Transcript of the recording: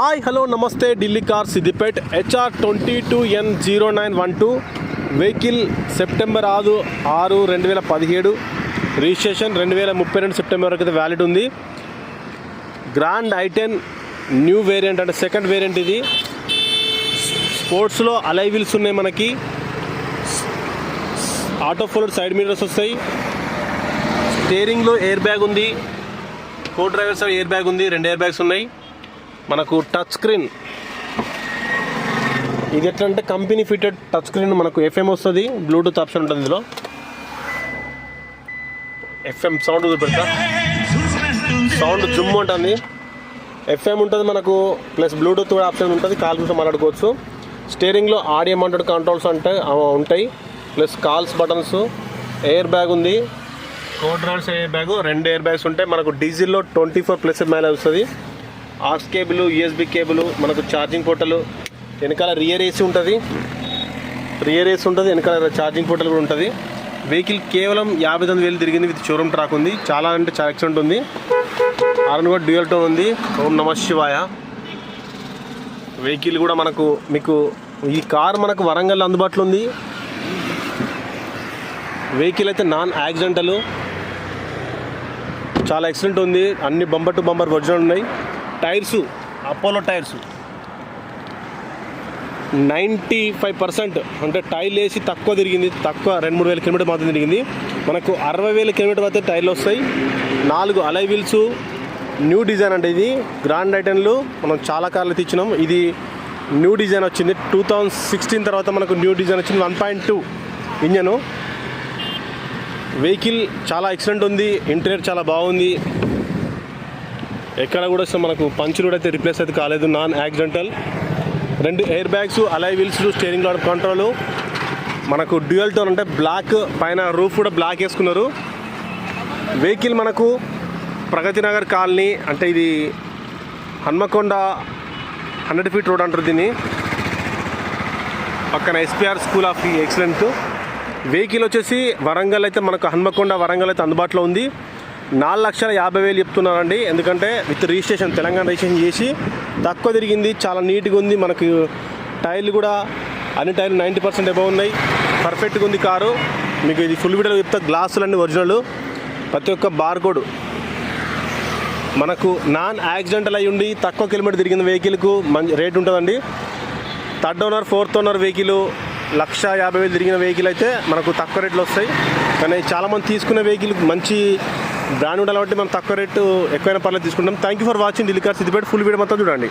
Hi hello నమస్తే Delhi car Siddipet HR twenty two N zero nine one two vehicle September ఆరు ఆరు రెండు వేల పదిహేడు రిజిస్ట్రేషన్ రెండు వేల ముప్పై రెండు సెప్టెంబర్ వరకు అయితే వ్యాలిడ్ ఉంది. Grand i ten new variant అంటే సెకండ్ వేరియంట్ ఇది. స్పోర్ట్స్లో అలైవిల్స్ ఉన్నాయి మనకి. ఆటో ఫోల్డ్ సైడ్ మీటర్స్ వస్తాయి. స్టీరింగ్లో ఎయిర్ బ్యాగ్ ఉంది. Co driver side air bag ఉంది. రెండు ఎయిర్ బ్యాగ్స్ ఉన్నాయి. మనకు టచ్ స్క్రీన్ ఇది ఎట్లా అంటే కంపెనీ ఫిటెడ్ టచ్ స్క్రీన్ మనకు ఎఫ్ఎం వస్తుంది బ్లూటూత్ ఆప్షన్ ఉంటుంది ఇందులో. ఎఫ్ఎం సౌండ్ పెడతా సౌండ్ జుమ్ ఉంటుంది ఎఫ్ఎం ఉంటుంది మనకు ప్లస్ బ్లూటూత్ కూడా ఆప్షన్ ఉంటుంది కాల్ కూడా మాట్లాడుకోవచ్చు. స్టీరింగ్లో ఆడియో మౌంటెడ్ కంట్రోల్స్ అంటే ఉంటాయి. Plus calls buttons air bag ఉంది. కోడ్ ఎయిర్ బ్యాగ్ రెండు ఎయిర్ బ్యాగ్స్ ఉంటాయి. మనకు డీజిల్లో ట్వంటీ ఫోర్ ప్లస్ మైలేజ్ వస్తుంది. ఆక్స్ కేబుల్ యూఎస్బి కేబుల్ మనకు ఛార్జింగ్ పోర్టల్ వెనకాల రియర్ ఏసీ ఉంటుంది. రియర్ ఏసీ ఉంటుంది వెనకాల ఛార్జింగ్ పోర్టల్ కూడా ఉంటుంది. వెహికల్ కేవలం యాభై తొమ్మిది వేలు తిరిగింది విత్ షోరూమ్ ట్రాక్ ఉంది. చాలా అంటే చాలా ఎక్సలెంట్ ఉంది. ఆర్న్ కూడా డ్యూయల్ టోన్ ఉంది. ఓం నమ శివాయ. వెహికల్ కూడా మనకు మీకు ఈ కార్ మనకు వరంగల్ అందుబాటులో ఉంది. వెహికల్ అయితే నాన్ యాక్సిడెంటల్. చాలా ఎక్సలెంట్ ఉంది. అన్ని బంపర్ టు బంపర్ ఒరిజినల్ ఉన్నాయి. Tyres? Apollo tyres. Ninety five percent అంటే టైర్లు వేసి తక్కువ తిరిగింది తక్కువ రెండు మూడు వేల కిలోమీటర్ మాత్రం తిరిగింది. మనకు అరవై వేల కిలోమీటర్ అయితే టైర్లు వస్తాయి. నాలుగు అలై వీల్స్ న్యూ డిజైన్ అంటే ఇది. గ్రాండ్ ఐటెన్లు మనం చాలా కార్లు తెచ్చినాం. ఇది న్యూ డిజైన్ వచ్చింది. టూ థౌజండ్ సిక్స్టీన్ తర్వాత మనకు న్యూ డిజైన్ వచ్చింది. One point two engine. Vehicle చాలా ఎక్సలెంట్ ఉంది. ఇంటీరియర్ చాలా బాగుంది. ఎక్కడ కూడా మనకు పంచులు కూడా అయితే రిప్లేస్ అయితే కాలేదు. నాన్ యాక్సిడెంటల్ రెండు air bags alloy wheels steering lord control మనకు డ్యూయల్ టోన్ అంటే బ్లాక్ పైన రూఫ్ కూడా బ్లాక్ వేసుకున్నారు. వెహికల్ మనకు ప్రగతి నగర్ కాలనీ అంటే ఇది హన్మకొండ హండ్రెడ్ ఫీట్ రోడ్ అంటారు దీన్ని. పక్కన SPR school of excellent vehicle వచ్చేసి వరంగల్ అయితే మనకు హన్మకొండ వరంగల్ అయితే అందుబాటులో ఉంది. నాలుగు లక్షల యాభై వేలు చెప్తున్నారండి. ఎందుకంటే విత్ రిజిస్ట్రేషన్ తెలంగాణ రిజిస్ట్రేషన్ చేసి తక్కువ తిరిగింది చాలా నీట్గా ఉంది. మనకు టైర్లు కూడా అన్ని టైర్లు నైంటీ పర్సెంట్ ఎబవ్ ఉన్నాయి. పర్ఫెక్ట్గా ఉంది కారు. మీకు ఇది ఫుల్ వీడియో చెప్తా గ్లాసులు అన్ని ఒరిజినల్. ప్రతి ఒక్క బార్కోడ్ మనకు నాన్ యాక్సిడెంటల్ అయి ఉండి తక్కువ కిలోమీటర్ తిరిగిన వెహికల్కు మంచి రేట్ ఉంటుందండి. Third owner fourth owner vehicle lakh యాభై వేలు తిరిగిన వెహికల్ అయితే మనకు తక్కువ రేట్లు వస్తాయి. కానీ చాలామంది తీసుకునే వెహికల్ మంచి బ్రాండ్ ఉండాలి కాబట్టి మనం తక్కువ రేటు ఎక్కువైనా పర్లేదు తీసుకుంటాం. Thank you for watching Delhi car Siddipet full video మొత్తం చూడండి.